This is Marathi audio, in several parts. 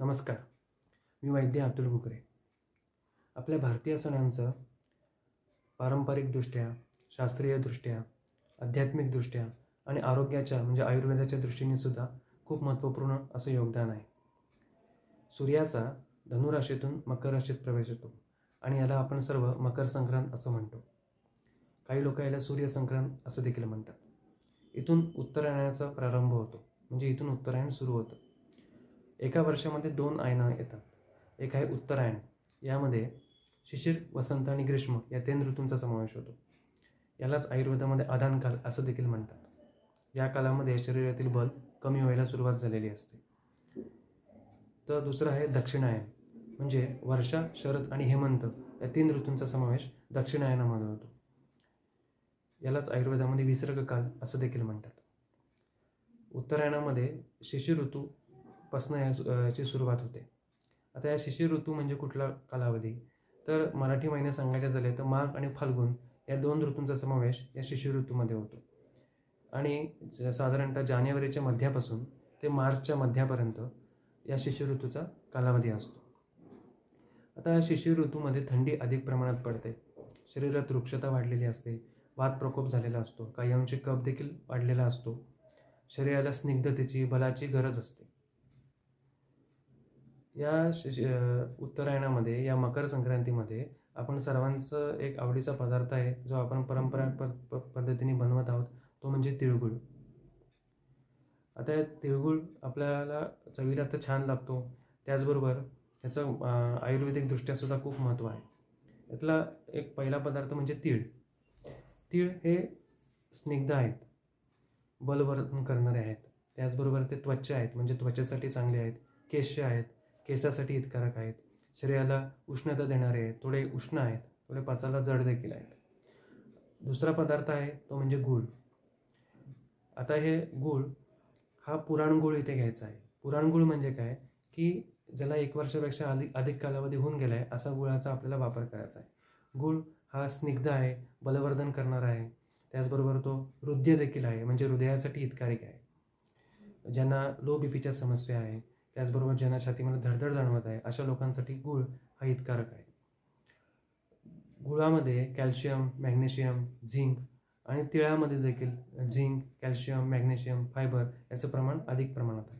नमस्कार. मी वैद्य अतुल कुकरे आपल्या भारतीय सणांचं पारंपरिकदृष्ट्या शास्त्रीयदृष्ट्या आध्यात्मिकदृष्ट्या आणि आरोग्याच्या म्हणजे आयुर्वेदाच्या दृष्टीने सुद्धा खूप महत्त्वपूर्ण असं योगदान आहे. सूर्याचा धनुराशीतून मकर राशीत प्रवेश होतो आणि याला आपण सर्व मकर संक्रांत असं म्हणतो. काही लोक याला सूर्यसंक्रांत असं देखील म्हणतात. इथून उत्तरायणाचा प्रारंभ होतो. म्हणजे इथून उत्तरायण सुरू होतं. एका वर्षामध्ये दोन आयनं येतात. एक आहे उत्तरायण. यामध्ये शिशिर वसंत आणि ग्रीष्म या तीन ऋतूंचा समावेश होतो. यालाच आयुर्वेदामध्ये आदान काल असं देखील म्हणतात. या कालामध्ये शरीरातील बल कमी व्हायला सुरुवात झालेली असते. तर दुसरं आहे दक्षिणायन. म्हणजे वर्षा शरद आणि हेमंत या तीन ऋतूंचा समावेश दक्षिणायनामध्ये होतो. यालाच आयुर्वेदामध्ये विसर्ग काल असं देखील म्हणतात. उत्तरायणामध्ये शिशिर ऋतू पासनं या याची सुरुवात होते. आता या शिशिर ऋतू म्हणजे कुठला कालावधी? तर मराठी महिने सांगायचे झाले तर माघ आणि फाल्गुन या दोन ऋतूंचा समावेश या शिशिर ऋतूमध्ये होतो. आणि ज- साधारणतः जानेवारीच्या मध्यापासून ते मार्चच्या मध्यापर्यंत या शिशिर ऋतूचा कालावधी असतो. आता या शिशिर ऋतूमध्ये थंडी अधिक प्रमाणात पडते. शरीरात वृक्षता वाढलेली असते. वात प्रकोप झालेला असतो. काही अंशी देखील वाढलेला असतो. शरीराला स्निग्धतेची बलाची गरज असते. या शि- उत्तरायणामध्ये या मकर संक्रांतीमध्ये आपण सर्वांचं एक आवडीचा पदार्थ आहे जो आपण परंपरा प- पद्धतीने बनवत आहोत तो म्हणजे तिळगुळ. आता तिळगुळ आपल्याला चवीला तर छान लागतो. त्याचबरोबर याचं आयुर्वेदिकदृष्ट्यासुद्धा खूप महत्त्व आहे. यातला एक पहिला पदार्थ म्हणजे तीळ. तीळ हे स्निग्ध आहेत. बलवर्धन करणारे आहेत. त्याचबरोबर ते त्वचा आहेत म्हणजे त्वचेसाठी चांगले आहेत. केश आहेत. केसासाठी हितकारक आहेत. शरीराला उष्णता देणारे आहेत. थोडे उष्ण आहेत. थोडे पचायला जड देखील आहेत. दुसरा पदार्थ आहे तो म्हणजे गूळ. आता हे गूळ हा पुराणगूळ इथे घ्यायचा आहे. पुराणगूळ म्हणजे काय? की ज्याला एक वर्षापेक्षा अधिक अधिक कालावधी होऊन गेला आहे असा गुळाचा आपल्याला वापर करायचा आहे. गूळ हा स्निग्ध आहे बलवर्धन करणारा आहे. त्याचबरोबर तो हृदय देखील आहे म्हणजे हृदयासाठी हितकारक आहे. ज्यांना लो बी पीच्या समस्या आहे त्याचबरोबर ज्यांना छातीमध्ये धडधड जाणवत आहे अशा लोकांसाठी गूळ हा हितकारक आहे. गुळामध्ये कॅल्शियम मॅग्नेशियम झिंक आणि तिळामध्ये देखील झिंक कॅल्शियम मॅग्नेशियम फायबर याचं प्रमाण अधिक प्रमाणात आहे.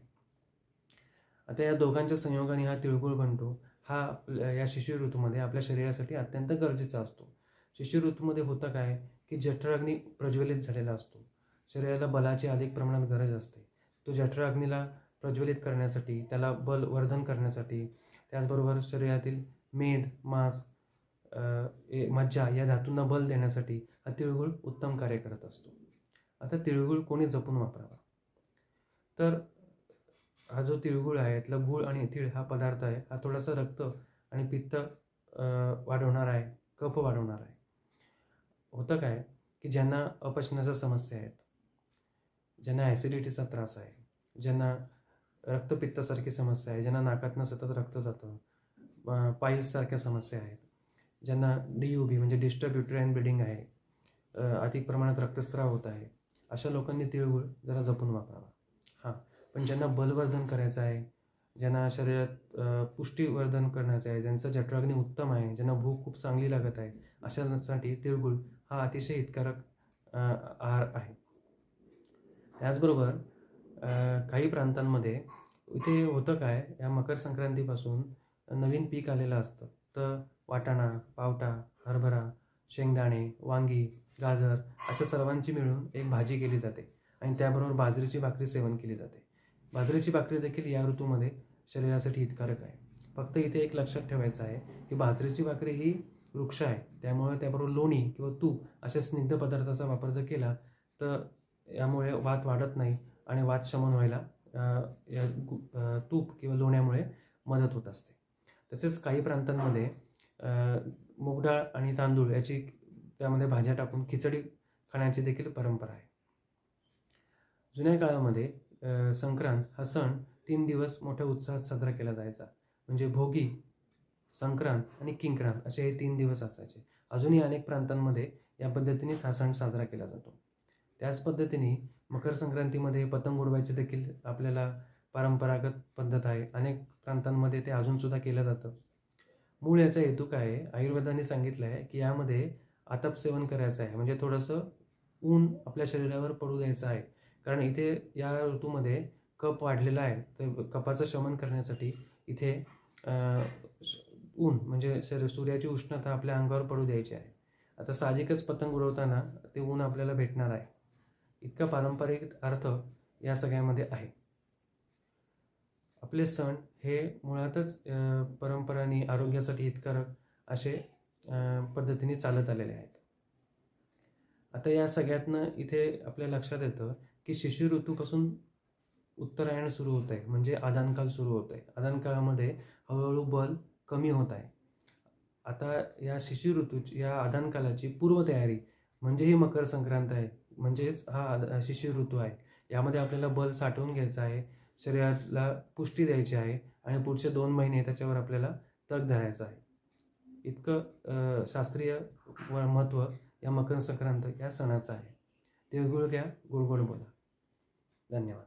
आता या दोघांच्या संयोगाने हा तिळगुळ बनतो. हा या शिशु ऋतूमध्ये आपल्या शरीरासाठी अत्यंत गरजेचा असतो. शिशिर ऋतूमध्ये होतं काय? की जठराग्नी प्रज्वलित झालेला असतो. शरीराला बलाची अधिक प्रमाणात गरज असते. तो जठराग्नीला प्रज्वलित करण्यासाठी त्याला बल वर्धन करण्यासाठी त्याचबरोबर शरीरातील मेद मांस ए- मज्जा या धातूंना बल देण्यासाठी हा तिळगुळ उत्तम कार्य करत असतो. आता तिळगुळ कोणी जपून वापरावा? तर हा जो तिळगुळ आहे यातला गूळ आणि तीळ हा पदार्थ आहे हा थोडासा रक्त आणि पित्त वाढवणार आहे कफ वाढवणार आहे. होतं काय की ज्यांना अपचनाच्या समस्या आहेत ज्यांना ॲसिडिटीचा त्रास आहे ज्यांना रक्तपित्तासारखी समस्या आहे ज्यांना नाकातनं सतत रक्त जातं पाईल्ससारख्या समस्या आहेत ज्यांना डी यू बी म्हणजे डिस्टर्ब युट्राईन ब्लिडिंग आहे अधिक प्रमाणात रक्तस्राव होत आहे अशा लोकांनी तिळगुळ जरा जपून वापरावा. हां पण ज्यांना बलवर्धन करायचं आहे ज्यांना शरीरात पुष्टीवर्धन करण्याचं आहे ज्यांचं जठराग्नी उत्तम आहे ज्यांना भूक खूप चांगली लागत आहे अशांसाठी तिळगुळ हा अतिशय हितकारक आहार आहे. त्याचबरोबर काही प्रांतांमध्ये इथे होतं काय या मकर संक्रांतीपासून नवीन पीक आलेलं असतं. तर वाटाणा पावटा हरभरा शेंगदाणे वांगी गाजर अशा सर्वांची मिळून एक भाजी केली जाते आणि त्याबरोबर बाजरीची भाकरी सेवन केली जाते. बाजरीची भाकरी देखील या ऋतूमध्ये शरीरासाठी हितकारक आहे. फक्त इथे एक लक्षात ठेवायचं आहे की बाजरीची भाकरी ही वृक्ष आहे. त्यामुळे त्याबरोबर लोणी किंवा तूप अशा स्निग्ध पदार्थाचा वापर जर केला तर यामुळे वात वाढत नाही आणि वादशमन व्हायला या तूप किंवा लोण्यामुळे मदत होत असते. तसेच काही प्रांतांमध्ये अ, मूगडाळ आणि तांदूळ याची त्यामध्ये भाज्या टाकून खिचडी खाण्याची देखील परंपरा आहे. जुन्या काळामध्ये संक्रांत हा सण तीन दिवस मोठ्या उत्साहात साजरा केला जायचा. म्हणजे भोगी संक्रांत आणि किंक्रांत असे हे तीन दिवस असायचे. अजूनही अनेक प्रांतांमध्ये या पद्धतीनेच हा सण साजरा केला जातो. त्याच पद्धतीने मकर संक्रांतीमध्ये पतंग उडवायचे देखील आपल्याला परंपरागत पद्धत आहे. अनेक प्रांतांमध्ये ते अजूनसुद्धा केलं जातं. मूळ याचा हेतू काय आहे? आयुर्वेदाने सांगितलं आहे की यामध्ये आतप सेवन करायचं आहे. म्हणजे थोडंसं ऊन आपल्या शरीरावर पडू द्यायचं आहे. कारण इथे या ऋतूमध्ये कप वाढलेला आहे. तर कपाचं शमन करण्यासाठी इथे श- ऊन म्हणजे शरीर सूर्याची उष्णता आपल्या अंगावर पडू द्यायची आहे. आता साहजिकच पतंग उडवताना ते ऊन आपल्याला भेटणार आहे. इतका पारंपरिक अर्थ या सगळ्यामध्ये आहे. आपले सण हे मुळातच परंपरांनी आरोग्यासाठी हितकारक असे पद्धतीने चालत आलेले आहेत. आता या सगळ्यातनं इथे आपल्या लक्षात येतं की शिशु ऋतूपासून उत्तरायण सुरू होत आहे म्हणजे आदानकाल सुरू होत आहे आदानकाळामध्ये हळूहळू बल कमी होत आहे. आता या शिशु ऋतूची या आदानकालाची पूर्वतयारी म्हणजे ही मकर संक्रांत आहे. म्हणजेच हा शिशिर ऋतू आहे. यामध्ये आपल्याला बल साठवून घ्यायचं आहे शरीराला पुष्टी द्यायची आहे आणि पुढचे दोन महिने त्याच्यावर आपल्याला तग धरायचा आहे. इतकं शास्त्रीय व महत्त्व या मकर संक्रांत या सणाचं आहे. तिळगुळ घ्या गुळगुळ बोला. धन्यवाद.